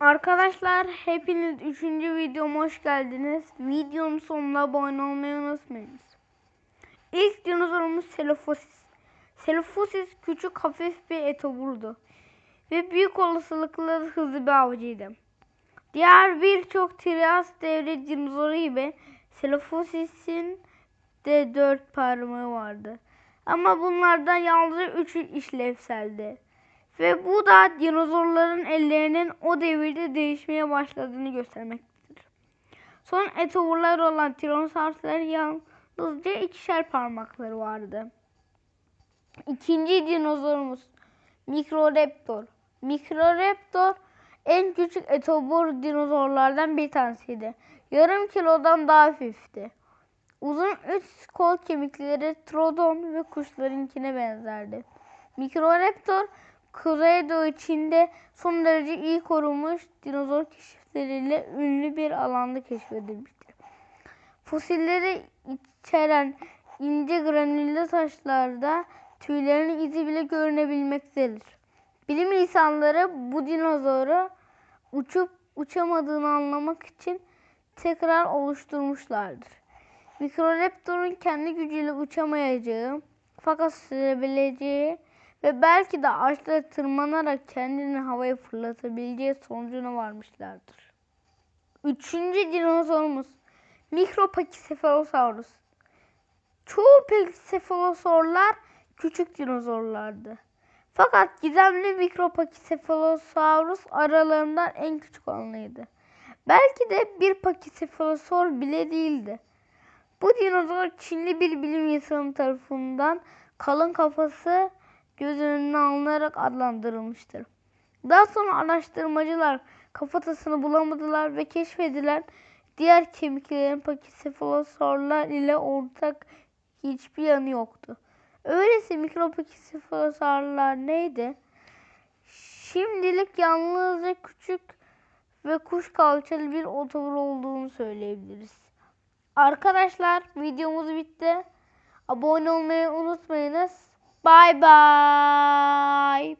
Arkadaşlar hepiniz 3. videoma hoş geldiniz. Videonun sonunda abone olmayı unutmayınız. İlk dinozorumuz Selafosis. Selafosis küçük hafif bir etoburdu. Ve büyük olasılıkla hızlı bir avcıydı. Diğer birçok Trias devre dinozoru gibi Selafosis'in de dört parmağı vardı. Ama bunlardan yalnızca üçü işlevseldi. Ve bu da dinozorların ellerinin o devirde değişmeye başladığını göstermektedir. Son etoburlar olan Tyrannosaurusların yalnızca ikişer parmakları vardı. İkinci dinozorumuz Microraptor. Microraptor en küçük etobur dinozorlardan bir tanesiydi. Yarım kilodan daha hafifti. Uzun üç kol kemikleri Trodon ve kuşlarınkine benzerdi. Microraptor Kuzeydoğu Çin'de son derece iyi korunmuş dinozor keşifleriyle ünlü bir alanda keşfedilmiştir. Fosilleri içeren ince granüllü taşlarda tüylerin izi bile görünebilmektedir. Bilim insanları bu dinozoru uçup uçamadığını anlamak için tekrar oluşturmuşlardır. Mikroraptor'un kendi gücüyle uçamayacağı fakat sürebileceği ve belki de ağaçlara tırmanarak kendini havaya fırlatabileceği sonucuna varmışlardır. Üçüncü dinozorumuz Mikropachycephalosaurus. Çoğu pachycephalosaurlar küçük dinozorlardı. Fakat gizemli Mikropachycephalosaurus aralarından en küçük olanıydı. Belki de bir pachycephalosaur bile değildi. Bu dinozor Çinli bir bilim insanı tarafından kalın kafası göz önüne alınarak adlandırılmıştır. Daha sonra araştırmacılar kafatasını bulamadılar ve keşfedilen diğer kemiklerin Pachycephalosaurlar ile ortak hiçbir yanı yoktu. Öyleyse mikropachycephalosaurlar neydi? Şimdilik yalnızca küçük ve kuş kalçalı bir otobur olduğunu söyleyebiliriz. Arkadaşlar videomuz bitti. Abone olmayı unutmayınız. Bye bye.